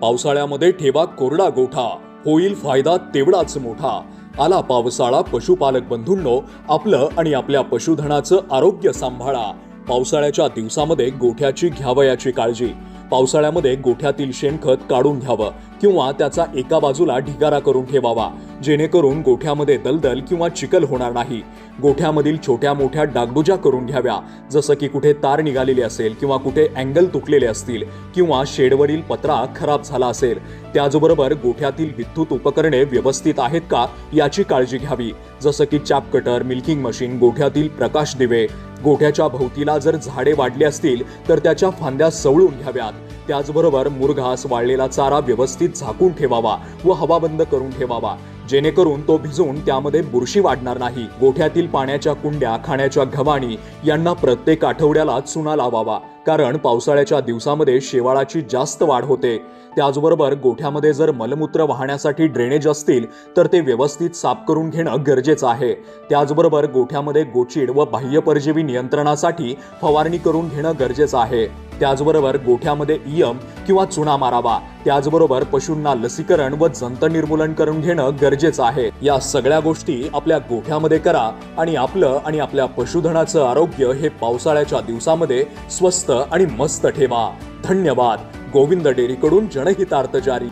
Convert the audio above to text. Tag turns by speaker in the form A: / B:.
A: पावसाळ्यामध्ये ठेवा कोरडा गोठा. होईल फायदा तेवढाच मोठा. आला पावसाळा पशुपालक बंधूंनो आपलं आणि आपल्या पशुधनाचं आरोग्य सांभाळा. पावसाळ्याच्या दिवसामध्ये गोठ्याची घ्यावयाची काळजी. पावसाळ्यामध्ये गोठ्यातील शेणखत काढून घ्यावं किंवा त्याचा एका बाजूला ढिगारा करून ठेवावा. जेणेकरून गोठ्यामध्ये दलदल किंवा चिखल होणार नाही. गोठ्यामधील छोट्या मोठ्या डागडुजा करून घ्याव्या. जसं की कुठे तार निघालेली असेल किंवा कुठे अँगल तुटलेले असतील किंवा शेडवरील पत्रा खराब झाला असेल. त्याचबरोबर गोठ्यातील विद्युत उपकरणे व्यवस्थित आहेत का याची काळजी घ्यावी. जसं की चाप कटर मिल्किंग मशीन गोठ्यातील प्रकाश दिवे गोठ्याच्या भोवतीला जर झाडे वाढली असतील तर त्याच्या फांद्या सवळून घ्याव्यात. त्याचबरोबर मुरघास वाळलेला चारा व्यवस्थित झाकून ठेवावा व हवाबंद करून ठेवावा. जेणेकरून तो भिजून त्यामध्ये बुरशी वाढणार नाही. गोठ्यातील पाण्याच्या कुंड्या खाण्याच्या घवाणी यांना प्रत्येक आठवड्याला चुना लावावा. कारण पावसाळ्याच्या दिवसामध्ये शेवाळाची जास्त वाढ होते. त्याचबरोबर गोठ्यामध्ये जर मलमूत्र वाहण्यासाठी ड्रेनेज असतील तर ते व्यवस्थित साफ करून घेणं गरजेचं आहे. त्याचबरोबर गोठ्यामध्ये गोचीड व बाह्य परजीवी नियंत्रणासाठी फवारणी करून घेणं गरजेचं आहे. त्याचबरोबर गोठ्यामध्ये इयम किंवा चुना मारावा. त्याचबरोबर पशूंना लसीकरण व जंत निर्मूलन करून घेणं गरजेचं आहे. या सगळ्या गोष्टी आपल्या गोठ्यामध्ये करा आणि आपलं आणि आपल्या पशुधनाचं आरोग्य हे पावसाळ्याच्या दिवसामध्ये स्वस्त आणि मस्त ठेवा. धन्यवाद. गोविंद डेअरीकडून जनहितार्थ जारी.